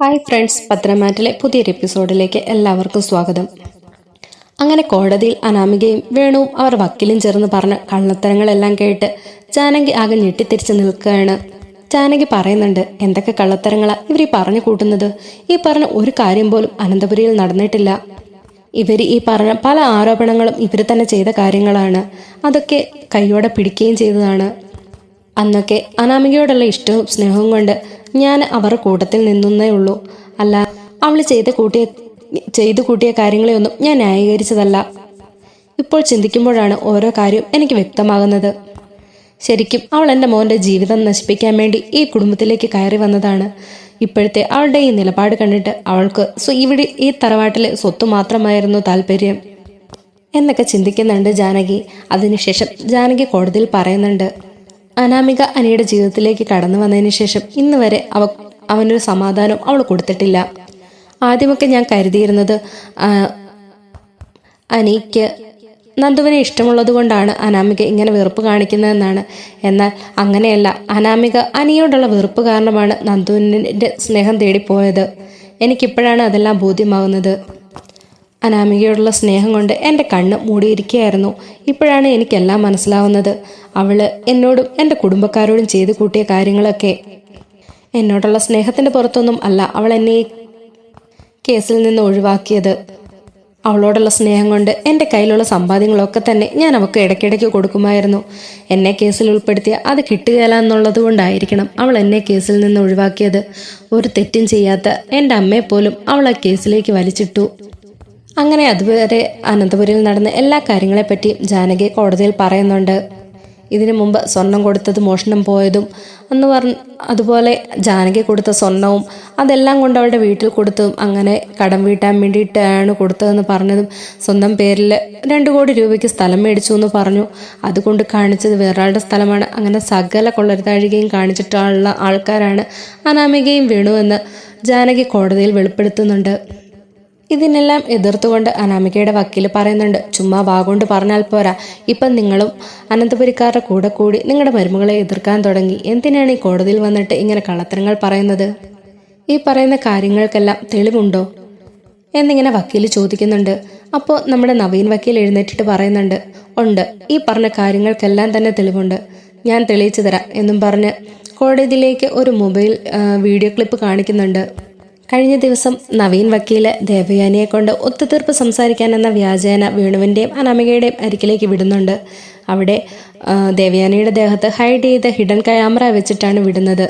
Hi friends പത്രമാറ്റിലെ പുതിയൊരു എപ്പിസോഡിലേക്ക് എല്ലാവർക്കും സ്വാഗതം. അങ്ങനെ കോടതിയിൽ അനാമികയും വേണുവും അവർ വക്കീലും ചേർന്ന് പറഞ്ഞ കള്ളത്തരങ്ങളെല്ലാം കേട്ട് ജാനകി ആകെ ഞെട്ടിത്തിരിച്ച് നിൽക്കുകയാണ്. ജാനകി പറയുന്നുണ്ട് എന്തൊക്കെ കള്ളത്തരങ്ങളാ ഇവർ ഈ പറഞ്ഞു കൂട്ടുന്നത്? ഈ പറഞ്ഞ ഒരു കാര്യം പോലും അനന്തപുരിയിൽ നടന്നിട്ടില്ല. ഇവർ ഈ പറഞ്ഞ പല ആരോപണങ്ങളും ഇവർ തന്നെ ചെയ്ത കാര്യങ്ങളാണ്. അതൊക്കെ കൈയോടെ പിടിക്കുകയും ചെയ്തതാണ്. അന്നൊക്കെ അനാമികയോടുള്ള ഇഷ്ടവും സ്നേഹവും കൊണ്ട് ഞാൻ അവർ കൂട്ടത്തിൽ നിന്നേ ഉള്ളൂ. അല്ല അവൾ ചെയ്ത കൂട്ടിയ ചെയ്തു കൂട്ടിയ കാര്യങ്ങളെയൊന്നും ഞാൻ ന്യായീകരിച്ചതല്ല. ഇപ്പോൾ ചിന്തിക്കുമ്പോഴാണ് ഓരോ കാര്യവും എനിക്ക് വ്യക്തമാകുന്നത്. ശരിക്കും അവൾ എന്റെ മോന്റെ ജീവിതം നശിപ്പിക്കാൻ വേണ്ടി ഈ കുടുംബത്തിലേക്ക് കയറി വന്നതാണ്. ഇപ്പോഴത്തെ അവളുടെ ഈ നിലപാട് കണ്ടിട്ട് അവൾക്ക് ഇവിടെ ഈ തറവാട്ടിലെ സ്വത്ത് മാത്രമായിരുന്നു താല്പര്യം. എന്നൊക്കെ ചിന്തിക്കുന്നുണ്ട് ജാനകി. അതിനുശേഷം ജാനകി കോടതിയിൽ പറയുന്നുണ്ട്. അനാമിക അനിയുടെ ജീവിതത്തിലേക്ക് കടന്നു വന്നതിന് ശേഷം ഇന്ന് വരെ അവ അവനൊരു സമാധാനം അവൾ കൊടുത്തിട്ടില്ല. ആദ്യമൊക്കെ ഞാൻ കരുതിയിരുന്നത് അനിക്ക് നന്ദുവിനെ ഇഷ്ടമുള്ളത് കൊണ്ടാണ് അനാമിക ഇങ്ങനെ വെറുപ്പ് കാണിക്കുന്നതെന്നാണ്. എന്നാൽ അങ്ങനെയല്ല അനാമിക അനിയോടുള്ള വെറുപ്പ് കാരണമാണ് നന്ദുവിന്റെ സ്നേഹം തേടിപ്പോയത്. എനിക്കിപ്പോഴാണ് അതെല്ലാം ബോധ്യമാകുന്നത്. അനാമികയോടുള്ള സ്നേഹം കൊണ്ട് എന്റെ കണ്ണ് മൂടിയിരിക്കുകയായിരുന്നു. ഇപ്പോഴാണ് എനിക്കെല്ലാം മനസ്സിലാവുന്നത്. അവൾ എന്നോടും എന്റെ കുടുംബക്കാരോടും ചെയ്തു കൂട്ടിയ കാര്യങ്ങളൊക്കെ. എന്നോടുള്ള സ്നേഹത്തിന്റെ പുറത്തൊന്നും അല്ല അവൾ എന്നെ കേസിൽ നിന്ന് ഒഴിവാക്കിയത്. അവളോടുള്ള സ്നേഹം കൊണ്ട് എന്റെ കയ്യിലുള്ള സമ്പാദ്യങ്ങളൊക്കെ തന്നെ ഞാൻ അവൾക്ക് ഇടയ്ക്കിടയ്ക്ക് കൊടുക്കുമായിരുന്നു. എന്നെ കേസിൽ ഉൾപ്പെടുത്തിയ അത് കിട്ടുകയില്ല എന്നുള്ളത് കൊണ്ടായിരിക്കണം അവൾ എന്നെ കേസിൽ നിന്ന് ഒഴിവാക്കിയത്. ഒരു തെറ്റും ചെയ്യാത്ത എന്റെ അമ്മയെ പോലും അവൾ ആ കേസിലേക്ക് വലിച്ചിട്ടു. അങ്ങനെ അതുവരെ അനന്തപുരിയിൽ നടന്ന എല്ലാ കാര്യങ്ങളെപ്പറ്റിയും ജാനകി കോടതിയിൽ പറയുന്നുണ്ട്. ഇതിനു മുമ്പ് സ്വർണം കൊടുത്തത് മോഷണം പോയതും എന്ന് പറഞ്ഞ് അതുപോലെ ജാനകി കൊടുത്ത സ്വർണവും അതെല്ലാം കൊണ്ട് അവളുടെ വീട്ടിൽ കൊടുത്തതും അങ്ങനെ കടം വീട്ടാൻ വേണ്ടിയിട്ടാണ് കൊടുത്തതെന്ന് പറഞ്ഞതും സ്വന്തം പേരിൽ രണ്ട് കോടി രൂപയ്ക്ക് സ്ഥലം മേടിച്ചു എന്ന് പറഞ്ഞു. അതുകൊണ്ട് കാണിച്ചത് വേറൊരാളുടെ സ്ഥലമാണ്. അങ്ങനെ സകല കൊള്ളരുതാഴികയും കാണിച്ചിട്ടുള്ള ആൾക്കാരാണ് അനാമികയും വേണുവെന്ന് ജാനകി കോടതിയിൽ വെളിപ്പെടുത്തുന്നുണ്ട്. ഇതിനെല്ലാം എതിർത്തുകൊണ്ട് അനാമികയുടെ വക്കീൽ പറയുന്നുണ്ട് ചുമ്മാ വാഗോണ്ട് പറഞ്ഞാൽ പോരാ. ഇപ്പം നിങ്ങളും അനന്തപുരിക്കാരുടെ കൂടെ കൂടി നിങ്ങളുടെ മരുമകളെ എതിർക്കാൻ തുടങ്ങി. എന്തിനാണ് ഈ കോടതിയിൽ വന്നിട്ട് ഇങ്ങനെ കള്ളത്തരങ്ങൾ പറയുന്നത്? ഈ പറയുന്ന കാര്യങ്ങൾക്കെല്ലാം തെളിവുണ്ടോ? എന്നിങ്ങനെ വക്കീൽ ചോദിക്കുന്നുണ്ട്. അപ്പോൾ നമ്മുടെ നവീൻ വക്കീൽ എഴുന്നേറ്റിട്ട് പറയുന്നുണ്ട് ഉണ്ട്. ഈ പറഞ്ഞ കാര്യങ്ങൾക്കെല്ലാം തന്നെ തെളിവുണ്ട്. ഞാൻ തെളിയിച്ചു തരാം എന്നും പറഞ്ഞ് കോടതിയിലേക്ക് ഒരു മൊബൈൽ വീഡിയോ ക്ലിപ്പ് കാണിക്കുന്നുണ്ട്. കഴിഞ്ഞ ദിവസം നവീൻ വക്കീൽ ദേവയാനിയെ കൊണ്ട് ഒത്തുതീർപ്പ് സംസാരിക്കാനെന്ന വ്യാജേന വേണുവിന്റെയും അനാമികയുടെയും അരികിലേക്ക് വിടുന്നുണ്ട്. അവിടെ ദേവയാനിയുടെ ദേഹത്ത് ഹൈഡ് ചെയ്ത ഹിഡൻ ക്യാമറ വെച്ചിട്ടാണ് വിടുന്നത്.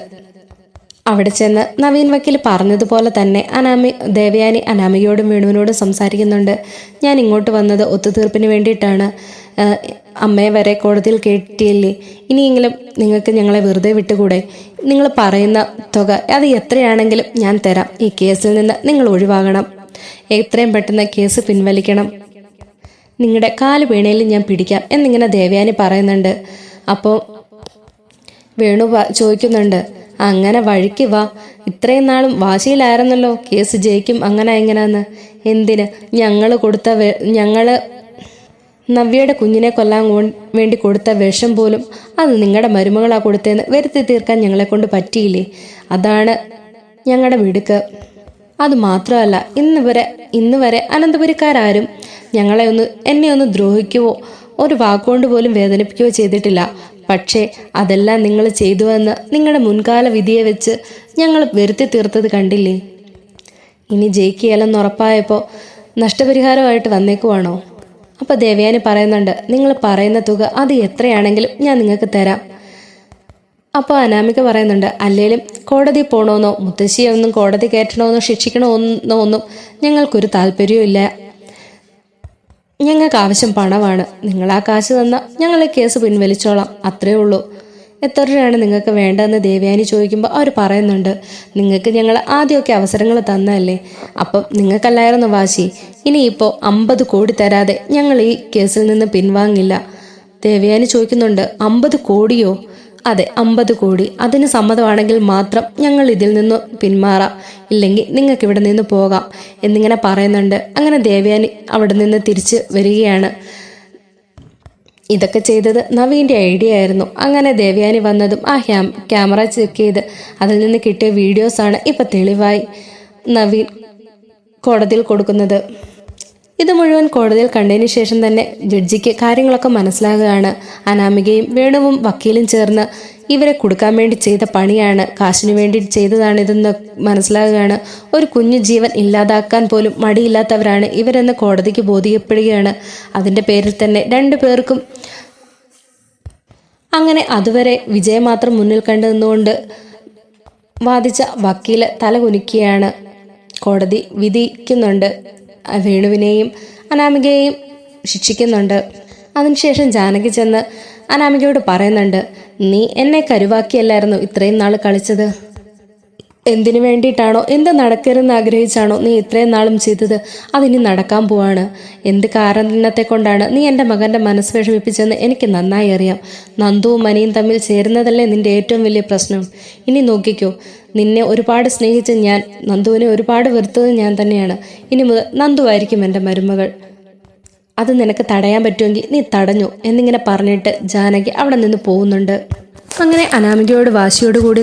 അവിടെ ചെന്ന് നവീൻ വക്കീൽ പറഞ്ഞതുപോലെ തന്നെ അനാമി ദേവയാനി അനാമികയോടും വേണുവിനോടും സംസാരിക്കുന്നുണ്ട്. ഞാൻ ഇങ്ങോട്ട് വന്നത് ഒത്തുതീർപ്പിന് വേണ്ടിയിട്ടാണ്. അമ്മയെ വരെ കോടതിയിൽ കേട്ടിയല്ലേ ഇനിയെങ്കിലും നിങ്ങൾക്ക് ഞങ്ങളെ വെറുതെ വിട്ടുകൂടെ? നിങ്ങൾ പറയുന്ന തുക അത് എത്രയാണെങ്കിലും ഞാൻ തരാം. ഈ കേസിൽ നിന്ന് നിങ്ങൾ ഒഴിവാകണം. എത്രയും പെട്ടെന്ന് കേസ് പിൻവലിക്കണം. നിങ്ങളുടെ കാൽ വീണയിൽ ഞാൻ പിടിക്കാം എന്നിങ്ങനെ ദേവയാനി പറയുന്നുണ്ട്. അപ്പോൾ വേണു ചോദിക്കുന്നുണ്ട് അങ്ങനെ വഴിക്ക് വാ. ഇത്രയും നാളും വാശിയിലായിരുന്നല്ലോ കേസ് ജയിക്കും അങ്ങനെ എങ്ങനെയാന്ന് എന്തിന് ഞങ്ങൾ കൊടുത്ത ഞങ്ങൾ നവ്യയുടെ കുഞ്ഞിനെ കൊല്ലാൻ വേണ്ടി കൊടുത്ത വിഷം പോലും അത് നിങ്ങളുടെ മരുമകളാ കൊടുത്തതെന്ന് വരുത്തി തീർക്കാൻ ഞങ്ങളെ കൊണ്ട് പറ്റിയില്ലേ? അതാണ് ഞങ്ങളുടെ മിടുക്ക്. അത് മാത്രമല്ല ഇന്ന് വരെ ഇന്ന് വരെ അനന്തപുരിക്കാരും ഞങ്ങളെ ഒന്ന് എന്നെ ഒന്ന് ദ്രോഹിക്കുവോ? ഒരു വാക്കുകൊണ്ട് പോലും വേദനിപ്പിക്കുകയോ ചെയ്തിട്ടില്ല. പക്ഷേ അതെല്ലാം നിങ്ങൾ ചെയ്തുവെന്ന് നിങ്ങളുടെ മുൻകാല വിധിയെ വെച്ച് ഞങ്ങൾ വരുത്തി തീർത്തത് കണ്ടില്ലേ? ഇനി ജയിക്കുകയല്ലെന്ന് ഉറപ്പായപ്പോൾ നഷ്ടപരിഹാരമായിട്ട് വന്നേക്കുവാണോ? അപ്പോൾ ദേവയാനി പറയുന്നുണ്ട് നിങ്ങൾ പറയുന്ന തുക അത് എത്രയാണെങ്കിലും ഞാൻ നിങ്ങൾക്ക് തരാം. അപ്പോൾ അനാമിക പറയുന്നുണ്ട് അല്ലേലും കോടതി പോകണമെന്നോ മുത്തശ്ശിയെ ഒന്നും കോടതി കയറ്റണമെന്നോ ശിക്ഷിക്കണമെന്നോ ഒന്നും ഞങ്ങൾക്കൊരു താല്പര്യവും ഇല്ല. ഞങ്ങൾക്ക് ആവശ്യം പണമാണ്. നിങ്ങൾ ആ കാശ് തന്നാൽ ഞങ്ങൾ കേസ് പിൻവലിച്ചോളാം. അത്രേ ഉള്ളൂ. എത്ര രൂപയാണ് നിങ്ങൾക്ക് വേണ്ടതെന്ന് ദേവയാനി ചോദിക്കുമ്പോൾ അവർ പറയുന്നുണ്ട് നിങ്ങൾക്ക് ഞങ്ങൾ ആദ്യമൊക്കെ അവസരങ്ങൾ തന്നതല്ലേ? അപ്പം നിങ്ങൾക്കല്ലായിരുന്നു വാശി? ഇനിയിപ്പോൾ അമ്പത് കോടി തരാതെ ഞങ്ങൾ ഈ കേസിൽ നിന്ന് പിൻവാങ്ങില്ല. ദേവയാനി ചോദിക്കുന്നുണ്ട് അമ്പത് കോടിയോ? അതെ അമ്പത് കോടി. അതിന് സമ്മതമാണെങ്കിൽ മാത്രം ഞങ്ങൾ ഇതിൽ നിന്ന് പിന്മാറാം ഇല്ലെങ്കിൽ നിങ്ങൾക്ക് ഇവിടെ നിന്ന് പോകാം എന്നിങ്ങനെ പറയുന്നുണ്ട്. അങ്ങനെ ദേവയാനി അവിടെ നിന്ന് തിരിച്ച് വരികയാണ്. ഇതൊക്കെ ചെയ്തത് നവീന്റെ ഐഡിയ ആയിരുന്നു. അങ്ങനെ ദേവയാനി വന്നതും ആ ഹ്യാം ക്യാമറ ചെക്ക് ചെയ്ത് അതിൽ നിന്ന് കിട്ടിയ വീഡിയോസാണ് ഇപ്പം തെളിവായി. നവീൻ കോടതിയിൽ കൊടുക്കുന്നത്. ഇത് മുഴുവൻ കോടതിയിൽ കണ്ടതിന് ശേഷം തന്നെ ജഡ്ജിക്ക് കാര്യങ്ങളൊക്കെ മനസ്സിലാകുകയാണ്. അനാമികയും വേണുവും വക്കീലും ചേർന്ന് ഇവരെ കൊടുക്കാൻ വേണ്ടി ചെയ്ത പണിയാണ്. കാശിനു വേണ്ടി ചെയ്തതാണ് ഇതെന്ന് മനസ്സിലാകുകയാണ്. ഒരു കുഞ്ഞു ജീവൻ ഇല്ലാതാക്കാൻ പോലും മടിയില്ലാത്തവരാണ് ഇവരെന്ന് കോടതിക്ക് ബോധ്യപ്പെടുകയാണ്. അതിന്റെ പേരിൽ തന്നെ രണ്ടു പേർക്കും അങ്ങനെ അതുവരെ വിജയം മാത്രം മുന്നിൽ കണ്ടു നിന്നുകൊണ്ട് വാദിച്ച വക്കീൽ തല കുനിക്കുകയാണ് കോടതി വിധിക്കുന്നുണ്ട്. വേണുവിനെയും അനാമികയെയും ശിക്ഷിക്കുന്നുണ്ട്. അതിനുശേഷം ജാനകി ചെന്ന് അനാമികയോട് പറയുന്നുണ്ട് നീ എന്നെ കരുവാക്കിയല്ലായിരുന്നു ഇത്രയും നാൾ കളിച്ചത്? എന്തിനു വേണ്ടിയിട്ടാണോ? എന്ത് നടക്കരുതെന്ന് ആഗ്രഹിച്ചാണോ നീ ഇത്രയും നാളും ചെയ്തത്? അതിനി നടക്കാൻ പോവാണ്. എന്ത് കാരണത്തെ കൊണ്ടാണ് നീ എന്റെ മകന്റെ മനസ്സ് വിഷമിപ്പിച്ചെന്ന് എനിക്ക് നന്നായി അറിയാം. നന്ദുവും മനിയും തമ്മിൽ ചേരുന്നതല്ലേ നിന്റെ ഏറ്റവും വലിയ പ്രശ്നം. ഇനി നോക്കിക്കോ. നിന്നെ ഒരുപാട് സ്നേഹിച്ച ഞാൻ നന്ദുവിനെ ഒരുപാട് വെറുത്തത് ഞാൻ തന്നെയാണ്. ഇനി മുതൽ നന്ദുവായിരിക്കും എന്റെ മരുമകൾ. അത് നിനക്ക് തടയാൻ പറ്റുമെങ്കിൽ നീ തടഞ്ഞു എന്നിങ്ങനെ പറഞ്ഞിട്ട് ജാനകി അവിടെ നിന്ന് പോകുന്നുണ്ട്. അങ്ങനെ അനാമികയോട് വാശിയോട് കൂടി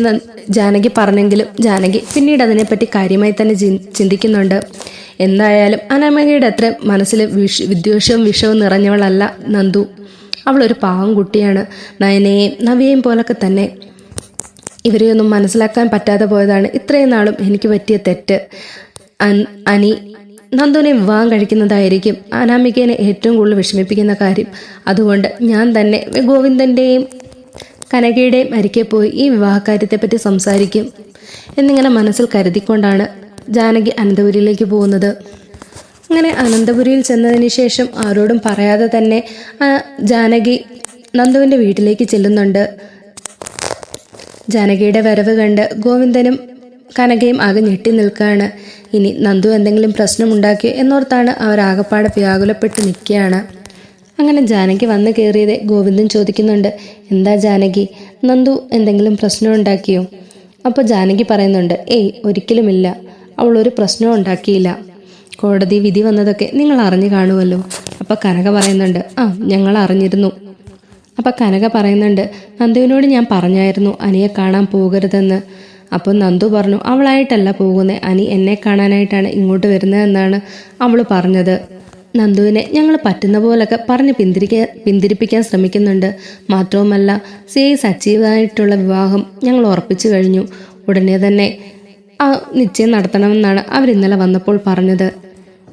ജാനകി പറഞ്ഞെങ്കിലും ജാനകി പിന്നീട് അതിനെപ്പറ്റി കാര്യമായി തന്നെ ചിന്തിക്കുന്നുണ്ട്. എന്തായാലും അനാമികയുടെ അത്ര മനസ്സിൽ വിഷ വിദ്വേഷവും വിഷവും നിറഞ്ഞവളല്ല നന്ദു. അവളൊരു പാവം കുട്ടിയാണ്. നയനയെയും നവിയെയും പോലൊക്കെ തന്നെ. ഇവരെയൊന്നും മനസ്സിലാക്കാൻ പറ്റാതെ പോയതാണ്. ഇത്രയും നാളും എനിക്ക് പറ്റിയ തെറ്റ്. അനി നന്ദുവിനെ വിവാഹം കഴിക്കുന്നതായിരിക്കും അനാമികേനെ ഏറ്റവും കൂടുതൽ വിഷമിപ്പിക്കുന്ന കാര്യം. അതുകൊണ്ട് ഞാൻ തന്നെ ഗോവിന്ദന്റെയും കനകയുടെയും അരിക്കെ പോയി ഈ വിവാഹകാര്യത്തെപ്പറ്റി സംസാരിക്കും എന്നിങ്ങനെ മനസ്സിൽ കരുതിക്കൊണ്ടാണ് ജാനകി അനന്തപുരിയിലേക്ക് പോകുന്നത്. അങ്ങനെ അനന്തപുരിയിൽ ചെന്നതിന് ശേഷം ആരോടും പറയാതെ തന്നെ ജാനകി നന്ദുവിന്റെ വീട്ടിലേക്ക് ചെല്ലുന്നുണ്ട്. ജാനകിയുടെ വരവ് കണ്ട് ഗോവിന്ദനും കനകയും ആകെ ഞെട്ടി നിൽക്കുകയാണ്. ഇനി നന്ദു എന്തെങ്കിലും പ്രശ്നമുണ്ടാക്കിയോ എന്നോർത്താണ് അവർ ആകപ്പാടെ വ്യാകുലപ്പെട്ട് നിൽക്കുകയാണ്. അങ്ങനെ ജാനകി വന്ന് കയറിയത് ഗോവിന്ദൻ ചോദിക്കുന്നുണ്ട്. എന്താ ജാനകി? നന്ദു എന്തെങ്കിലും പ്രശ്നം ഉണ്ടാക്കിയോ? അപ്പോൾ ജാനകി പറയുന്നുണ്ട്. ഏയ് ഒരിക്കലുമില്ല. അവൾ ഒരു പ്രശ്നവും ഉണ്ടാക്കിയില്ല. കോടതി വിധി വന്നതൊക്കെ നിങ്ങൾ അറിഞ്ഞു കാണുമല്ലോ അപ്പോൾ കനക പറയുന്നുണ്ട്. ആ ഞങ്ങൾ അറിഞ്ഞിരുന്നു. അപ്പോൾ കനക പറയുന്നുണ്ട്. നന്ദുവിനോട് ഞാൻ പറഞ്ഞായിരുന്നു അനിയെ കാണാൻ പോകരുതെന്ന്. അപ്പോൾ നന്ദു പറഞ്ഞു അവളായിട്ടല്ല പോകുന്നത് അനി എന്നെ കാണാനായിട്ടാണ് ഇങ്ങോട്ട് വരുന്നതെന്നാണ് അവൾ പറഞ്ഞത്. നന്ദുവിനെ ഞങ്ങൾ പറ്റുന്ന പോലൊക്കെ പറഞ്ഞ് പിന്തിരിക്കാൻ പിന്തിരിപ്പിക്കാൻ ശ്രമിക്കുന്നുണ്ട്. മാത്രവുമല്ല സി സജീവമായിട്ടുള്ള വിവാഹം ഞങ്ങൾ ഉറപ്പിച്ചു കഴിഞ്ഞു. ഉടനെ തന്നെ ആ നിശ്ചയം നടത്തണമെന്നാണ് അവർ ഇന്നലെ വന്നപ്പോൾ പറഞ്ഞത്.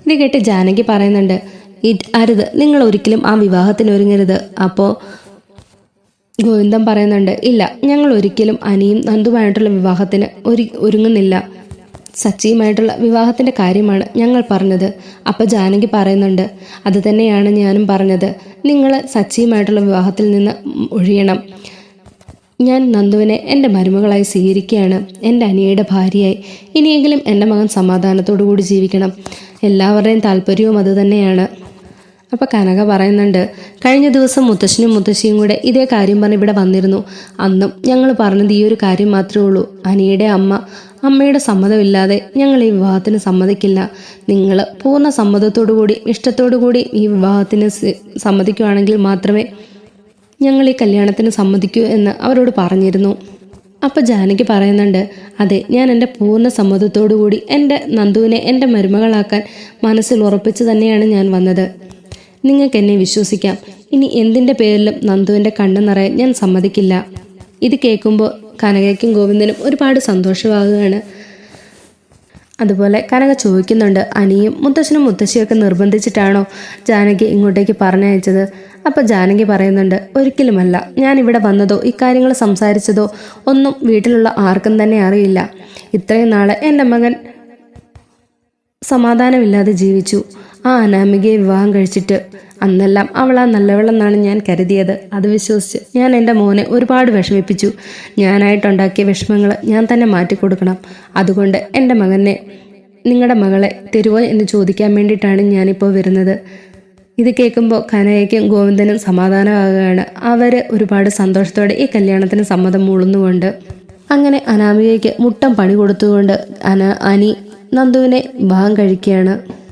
ഇത് കേട്ട് ജാനകി പറയുന്നുണ്ട് അരുത് നിങ്ങൾ ഒരിക്കലും ആ വിവാഹത്തിന് ഒരുങ്ങരുത്. അപ്പോൾ ഗോവിന്ദൻ പറയുന്നുണ്ട് ഇല്ല ഞങ്ങൾ ഒരിക്കലും അനിയും നന്ദുമായിട്ടുള്ള വിവാഹത്തിന് ഒരു ഒരുങ്ങുന്നില്ല. സച്ചിയുമായിട്ടുള്ള വിവാഹത്തിന്റെ കാര്യമാണ് ഞങ്ങൾ പറഞ്ഞത്. അപ്പോൾ ജാനകി പറയുന്നുണ്ട് അത് തന്നെയാണ് ഞാനും പറഞ്ഞത്. നിങ്ങൾ സച്ചിയുമായിട്ടുള്ള വിവാഹത്തിൽ നിന്ന് ഒഴിയണം. ഞാൻ നന്ദുവിനെ എന്റെ മരുമകളായി സ്വീകരിക്കുകയാണ്. എന്റെ അനിയയുടെ ഭാര്യയായി. ഇനിയെങ്കിലും എന്റെ മകൻ സമാധാനത്തോടു കൂടി ജീവിക്കണം. എല്ലാവരുടെയും താല്പര്യവും അതുതന്നെയാണ് അപ്പോൾ കനക പറയുന്നുണ്ട് കഴിഞ്ഞ ദിവസം മുത്തശ്ശനും മുത്തശ്ശിയും കൂടെ ഇതേ കാര്യം പറഞ്ഞ് ഇവിടെ വന്നിരുന്നു. അന്നും ഞങ്ങൾ പറഞ്ഞത് ഈ ഒരു കാര്യം മാത്രമേ ഉള്ളൂ. അനിയുടെ അമ്മ അമ്മയുടെ സമ്മതമില്ലാതെ ഞങ്ങൾ ഈ വിവാഹത്തിന് സമ്മതിക്കില്ല. നിങ്ങൾ പൂർണ സമ്മതത്തോടു കൂടി ഇഷ്ടത്തോടു കൂടി ഈ വിവാഹത്തിന് സമ്മതിക്കുകയാണെങ്കിൽ മാത്രമേ ഞങ്ങൾ ഈ കല്യാണത്തിന് സമ്മതിക്കൂ എന്ന് അവരോട് പറഞ്ഞിരുന്നു. അപ്പോൾ ജാനകി പറയുന്നുണ്ട് അതെ ഞാൻ എന്റെ പൂർണ സമ്മതത്തോടു കൂടി എന്റെ നന്ദുവിനെ എന്റെ മരുമകളാക്കാൻ മനസ്സിൽ ഉറപ്പിച്ച് തന്നെയാണ് ഞാൻ വന്നത്. നിങ്ങൾക്ക് എന്നെ വിശ്വസിക്കാം. ഇനി എന്തിന്റെ പേരിലും നന്ദുവിന്റെ കണ്ണു നിറയാൻ ഞാൻ സമ്മതിക്കില്ല. ഇത് കേൾക്കുമ്പോൾ കനകയ്ക്കും ഗോവിന്ദനും ഒരുപാട് സന്തോഷമാകുകയാണ്. അതുപോലെ കനക ചോദിക്കുന്നുണ്ട് അനിയും മുത്തശ്ശനും മുത്തശ്ശിയൊക്കെ നിർബന്ധിച്ചിട്ടാണോ ജാനകി ഇങ്ങോട്ടേക്ക് പറഞ്ഞയച്ചത്? അപ്പോൾ ജാനകി പറയുന്നുണ്ട് ഒരിക്കലുമല്ല. ഞാൻ ഇവിടെ വന്നതോ ഇക്കാര്യങ്ങൾ സംസാരിച്ചതോ ഒന്നും വീട്ടിലുള്ള ആർക്കും തന്നെ അറിയില്ല. ഇത്രയും നാളെ എന്റെ മകൻ സമാധാനമില്ലാതെ ജീവിച്ചു. ആ അനാമികയെ വിവാഹം കഴിച്ചിട്ട് അന്നെല്ലാം അവൾ ആ നല്ലവളെന്നാണ് ഞാൻ കരുതിയത്. അത് വിശ്വസിച്ച് ഞാൻ എന്റെ മോനെ ഒരുപാട് വിഷമിപ്പിച്ചു. ഞാനായിട്ടുണ്ടാക്കിയ വിഷമങ്ങൾ ഞാൻ തന്നെ മാറ്റിക്കൊടുക്കണം. അതുകൊണ്ട് എന്റെ മകനെ നിങ്ങളുടെ മകളെ തരുവോ എന്ന് ചോദിക്കാൻ വേണ്ടിയിട്ടാണ് ഞാനിപ്പോൾ വരുന്നത്. ഇത് കേൾക്കുമ്പോൾ കനയ്ക്കും ഗോവിന്ദനും സമാധാനമാകുകയാണ്. അവർ ഒരുപാട് സന്തോഷത്തോടെ ഈ കല്യാണത്തിന് സമ്മതം മൂളുന്നുകൊണ്ട് അങ്ങനെ അനാമികയ്ക്ക് മുട്ടം പണി കൊടുത്തുകൊണ്ട് അന അനി നന്ദുവിനെ വിവാഹം കഴിക്കുകയാണ്.